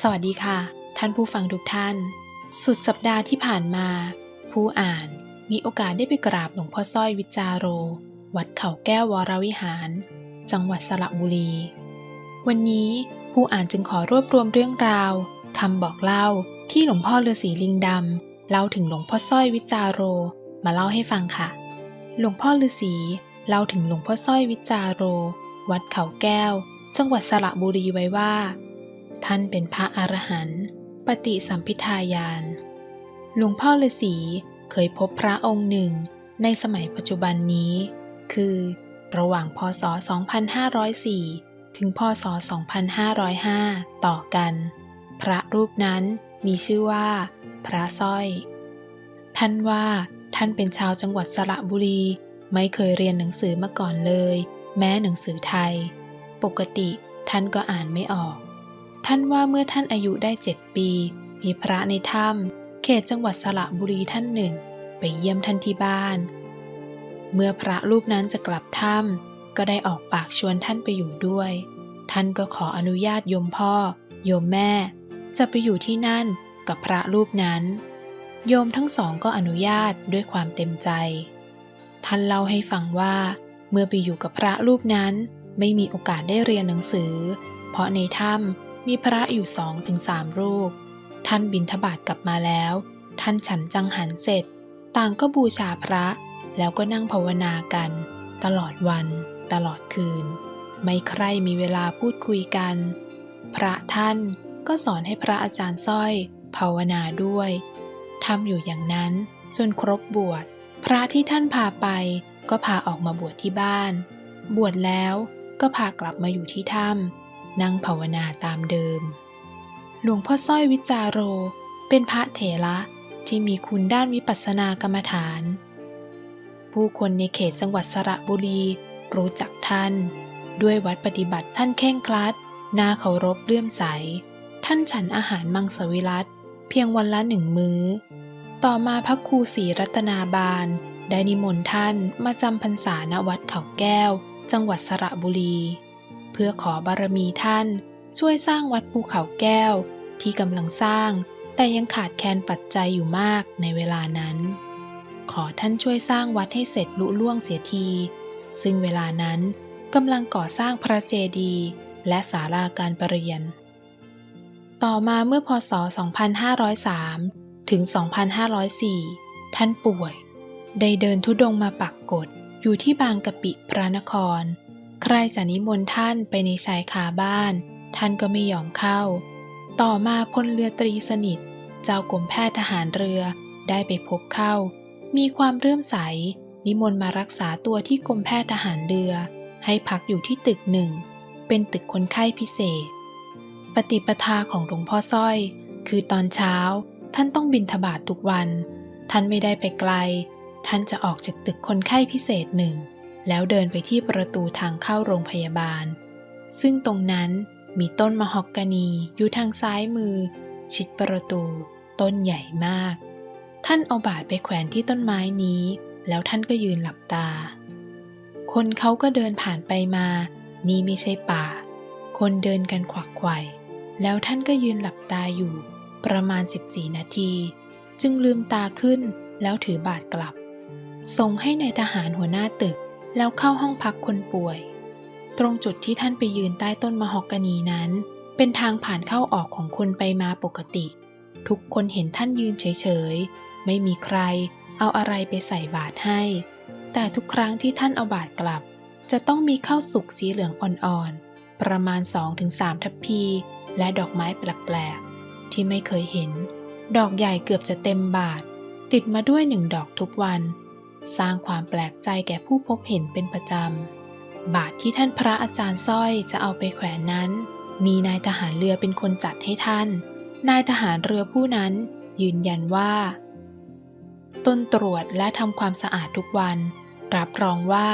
สวัสดีค่ะ ท่านผู้ฟังทุกท่าน สุดสัปดาห์ที่ผ่านมา ผู้อ่านมีโอกาสได้ไปกราบหลวงพ่อสร้อยวิจาโร วัดเขาแก้ววรวิหาร จังหวัดสระบุรี วันนี้ผู้อ่านจึงขอรวบรวมเรื่องราวคำบอกเล่าที่หลวงพ่อฤาษีลิงดำเล่าถึงหลวงพ่อสร้อยวิจาโร มาเล่าให้ฟังค่ะ หลวงพ่อฤาษีเล่าถึงหลวงพ่อสร้อยวิจาโร วัดเขาแก้ว จังหวัดสระบุรีไว้ว่า ท่านเป็นพระอรหันต์ปฏิสัมพิทายาน หลวงพ่อฤาษีเคยพบพระองค์หนึ่งในสมัยปัจจุบันนี้ คือระหว่างพศ 2504 ถึงพศ 2505 ต่อกัน พระรูปนั้นมีชื่อว่า พระสร้อย ท่านว่าท่านเป็นชาวจังหวัดสระบุรี ไม่เคยเรียนหนังสือมาก่อนเลย แม้หนังสือไทย ปกติท่านก็อ่านไม่ออก ท่านว่าเมื่อท่านอายุได้เจ็ดปี มีพระในถ้ำเขตจังหวัดสระบุรีท่านหนึ่ง ไปเยี่ยมท่านที่บ้าน เมื่อพระรูปนั้นจะกลับถ้ำก็ได้ออกปากชวนท่านไปอยู่ด้วย ท่านก็ขออนุญาตโยมพ่อ โยมแม่ จะไปอยู่ที่นั่นกับพระรูปนั้น โยมทั้งสองก็อนุญาตด้วยความเต็มใจ ท่านเล่าให้ฟังว่า เมื่อไปอยู่กับพระรูปนั้น ไม่มีโอกาสได้เรียนหนังสือ เพราะในถ้ำ มีพระอยู่สองถึงสามรูป ท่านบินทบาทกลับมาแล้ว ท่านฉันจังหันเสร็จ ต่างก็บูชาพระ แล้วก็นั่งภาวนากัน ตลอดวัน ตลอดคืน ไม่ใครมีเวลาพูดคุยกัน พระท่านก็สอนให้พระอาจารย์สร้อย ภาวนาด้วยทำอยู่อย่างนั้นจนครบบวช พระที่ท่านพาไปก็พาออกมาบวชที่บ้าน บวชแล้วก็พากลับมาอยู่ที่ถ้ำ นั่งภาวนาตามเดิม หลวงพ่อสร้อยวิจาโร เป็นพระเถระที่มีคุณด้านวิปัสสนากรรมฐาน ผู้คนในเขตจังหวัดสระบุรี รู้จักท่าน ด้วยวัดปฏิบัติท่านเข่งคลัดน่าเคารพเลื่อมใส ท่านฉันอาหารมังสวิรัตเพียงวันละหนึ่งมื้อ ต่อมาพระครูศรีรัตนาบาล ได้นิมนต์ท่านมาจำพรรษาณวัดเขาแก้ว จังหวัดสระบุรี เพื่อขอบารมีท่านช่วยสร้างวัดภูเขาแก้วที่กำลังสร้าง แต่ยังขาดแคลนปัจจัยอยู่มากในเวลานั้น ขอท่านช่วยสร้างวัดให้เสร็จลุล่วงเสียที ซึ่งเวลานั้นกำลังก่อสร้างพระเจดีย์และศาลาการประเรียน ต่อมาเมื่อพศ 2503 ถึง 2504 ท่านป่วย ได้เดินทุดงค์มาปักกฎอยู่ที่บางกะปิพระนคร ใครจะนิมนต์ท่านไปในชายคาบ้าน ท่านก็ไม่ยอมเข้า ต่อมาพลเรือตรีสนิท เจ้ากรมแพทย์ทหารเรือได้ไปพบเข้า มีความเรื่อมใส นิมนต์มารักษาตัวที่กรมแพทย์ทหารเรือ ให้พักอยู่ที่ตึกหนึ่ง เป็นตึกคนไข้พิเศษ ปฏิปทาของหลวงพ่อสร้อย คือตอนเช้าท่านต้องบินทบาททุกวัน ท่านไม่ได้ไปไกล ท่านจะออกจากตึกคนไข้พิเศษหนึ่ง แล้วเดินไปที่ประตูทางเข้าโรงพยาบาล ซึ่งตรงนั้นมีต้นมะฮอกกานีอยู่ทางซ้ายมือ ชิดประตู ต้นใหญ่มาก ท่านเอาบาดไปแขวนที่ต้นไม้นี้ แล้วท่านก็ยืนหลับตา คนเขาก็เดินผ่านไปมา นี่ไม่ใช่ป่า คนเดินกันขวักไขว่แล้วท่านก็ยืนหลับตาอยู่ ประมาณ 14 นาที จึงลืมตาขึ้นแล้วถือบาดกลับ ส่งให้ในายทหารหัวหน้าตึก แล้วเข้าห้องพักคนป่วย ตรงจุดที่ท่านไปยืนใต้ต้นมะฮอกกานีนั้น เป็นทางผ่านเข้าออกของคนไปมาปกติ ทุกคนเห็นท่านยืนเฉยๆ ไม่มีใครเอาอะไรไปใส่บาตรให้ แต่ทุกครั้งที่ท่านเอาบาตรกลับ จะต้องมีข้าวสุกสีเหลืองอ่อนๆ ประมาณ 2-3 ทัพพี และดอกไม้แปลกๆ ที่ไม่เคยเห็น ดอกใหญ่เกือบจะเต็มบาท ติดมาด้วยหนึ่งดอกทุกวัน สร้างความแปลกใจแก่ผู้พบเห็นเป็นประจำ บาทที่ท่านพระอาจารย์สร้อยจะเอาไปแขวนนั้น มีนายทหารเรือเป็นคนจัดให้ท่าน นายทหารเรือผู้นั้นยืนยันว่า ต้นตรวจและทำความสะอาดทุกวัน รับรองว่า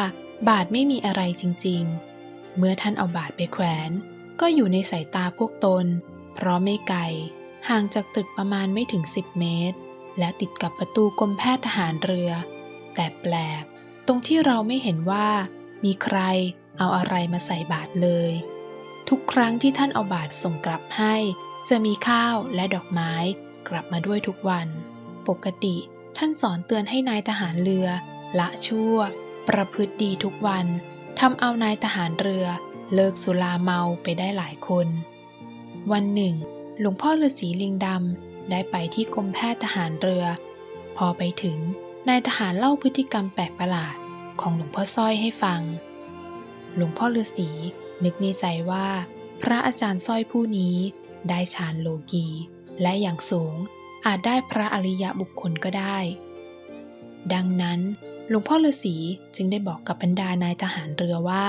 บาทไม่มีอะไรจริงๆ เมื่อท่านเอาบาทไปแขวน ก็อยู่ในสายตาพวกตน เพราะไม่ไกล ห่างจากตึกประมาณไม่ถึง 10 เมตร และติดกับประตูกรมแพทย์ทหารเรือ แต่แปลก ตรงที่เราไม่เห็นว่า มีใครเอาอะไรมาใส่บาทเลย ทุกครั้งที่ท่านเอาบาทส่งกลับให้จจะมีข้าวและดอกไม้กลับมาด้วยทุกวัน ปกติท่านสอนเตือนให้นายทหารเรือ ละชั่ว ประพฤติดีทุกวันทำเอานายทหารเรือ เลิกสุราเมาไปได้หลายคน วันหนึ่ง หลวงพ่อฤาษีลิงดำได้ไปที่กรมแพทย์ทหารเรือ พอไปถึง นายทหารเล่าพฤติกรรมแปลกประหลาดของหลวงพ่อสร้อยให้ฟัง หลวงพ่อฤาษีนึกในใจว่า พระอาจารย์สร้อยผู้นี้ได้ฌานโลกี และอย่างสูงอาจได้พระอริยบุคคลก็ได้ ดังนั้นหลวงพ่อฤาษีจึงได้บอกกับบรรดานายทหารเรือว่า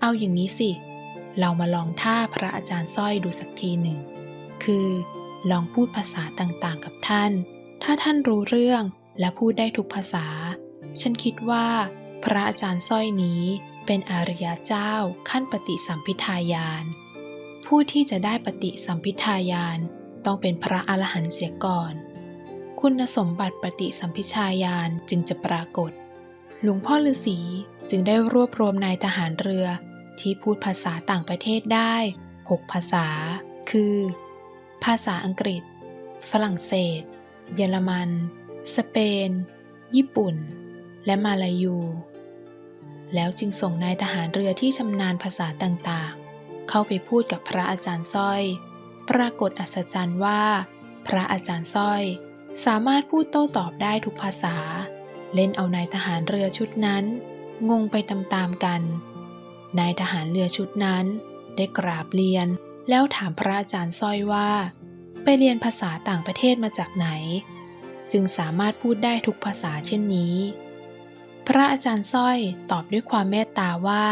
เอาอย่างนี้สิ เรามาลองท่าพระอาจารย์สร้อยดูสักทีหนึ่ง คือ ลองพูดภาษาต่างๆกับท่าน ถ้าท่านรู้เรื่อง และพูดได้ทุกภาษา ฉันคิดว่า พระอาจารย์สร้อยนี้เป็นอริยเจ้าขั้นปฏิสัมพิทายาน ผู้ที่จะได้ปฏิสัมพิทายานต้องเป็นพระอรหันต์เสียก่อน คุณสมบัติปฏิสัมพิชายานจึงจะปรากฏ หลวงพ่อฤาษีจึงได้รวบรวมนายทหารเรือที่พูดภาษาต่างประเทศได้ 6 ภาษา คือ ภาษาอังกฤษ ฝรั่งเศส เยอรมัน สเปน ญี่ปุ่น และมาลายู แล้วจึงส่งนายทหารเรือที่ชำนาญภาษาต่างๆ เข้าไปพูดกับพระอาจารย์สร้อย ปรากฏอัศจรรย์ว่า พระอาจารย์สร้อย สามารถพูดโต้ตอบได้ทุกภาษา เล่นเอานายทหารเรือชุดนั้น งงไปตามๆกัน นายทหารเรือชุดนั้น ได้กราบเรียน แล้วถามพระอาจารย์สร้อยว่า ไปเรียนภาษาต่างประเทศมาจากไหน จึงสามารถพูดได้ทุกภาษาเช่นนี้ พระอาจารย์สร้อยตอบด้วยความเมตตาว่า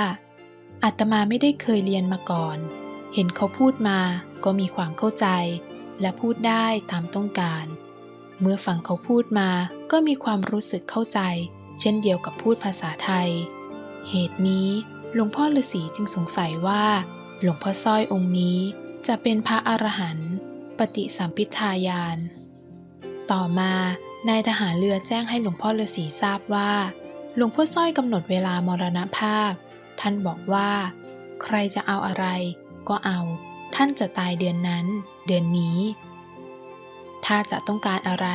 อาตมาไม่ได้เคยเรียนมาก่อน เห็นเขาพูดมาก็มีความเข้าใจ และพูดได้ตามต้องการ เมื่อฟังเขาพูดมาก็มีความรู้สึกเข้าใจ เช่นเดียวกับพูดภาษาไทย เหตุนี้หลวงพ่อฤาษีจึงสงสัยว่า หลวงพ่อสร้อยองค์นี้จะเป็นพระอรหันต์ปฏิสัมพิทายาน ต่อมานายทหารเรือแจ้งให้หลวงพ่อฤาษีทราบว่า หลวงพ่อสร้อยกำหนดเวลามรณภาพ ท่านบอกว่า ใครจะเอาอะไร ก็เอา ท่านจะตายเดือนนั้น เดือนนี้ ถ้าจะต้องการอะไร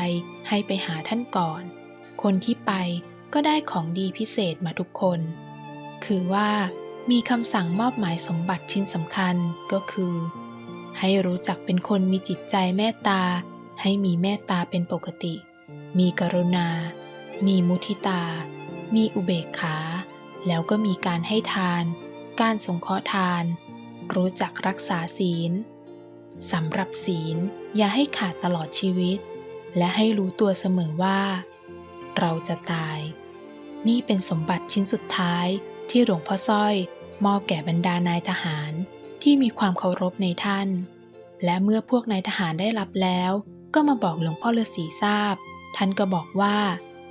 ให้ไปหาท่านก่อน คนที่ไปก็ได้ของดีพิเศษมาทุกคน คือว่ามีคำสั่งมอบหมายสมบัติชิ้นสำคัญก็คือ ให้รู้จักเป็นคนมีจิตใจเมตตา ให้มีเมตตาเป็นปกติ มีกรุณา มีมุทิตา มีอุเบกขา แล้วก็มีการให้ทาน การสงเคราะห์ทาน รู้จักรักษาศีลสำหรับศีลอย่าให้ขาดตลอดชีวิต และให้รู้ตัวเสมอว่า เราจะตาย นี่เป็นสมบัติชิ้นสุดท้ายที่หลวงพ่อสร้อยมอบแก่บรรดานายทหารที่มีความเคารพในท่าน และเมื่อพวกนายทหารได้รับแล้ว ก็มาบอกหลวงพ่อฤาษีทราบ ท่านก็บอกว่า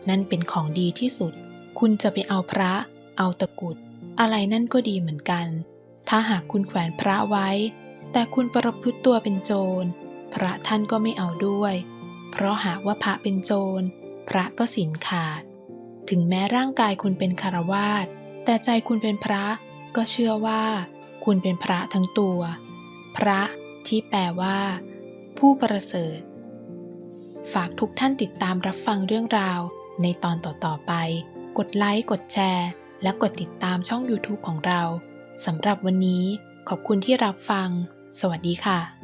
นั่นเป็นของดีที่สุด คุณจะไปเอาพระ เอาตะกุด อะไรนั่นก็ดีเหมือนกัน ถ้าหากคุณแขวนพระไว้ แต่คุณประพฤติตัวเป็นโจร พระท่านก็ไม่เอาด้วย เพราะหากว่าพระเป็นโจร พระก็สินขาด ถึงแม้ร่างกายคุณเป็นคารวาสแต่ใจคุณเป็นพระก็เชื่อว่า คุณเป็นพระทั้งตัว พระที่แปลว่า ผู้ประเสริฐ ฝากทุกท่านติดตามรับฟังเรื่องราว ในตอนต่อๆไป กดไลค์ กดแชร์ และกดติดตามช่อง YouTube ของเราสำหรับวันนี้ขอบคุณที่รับฟัง สวัสดีค่ะ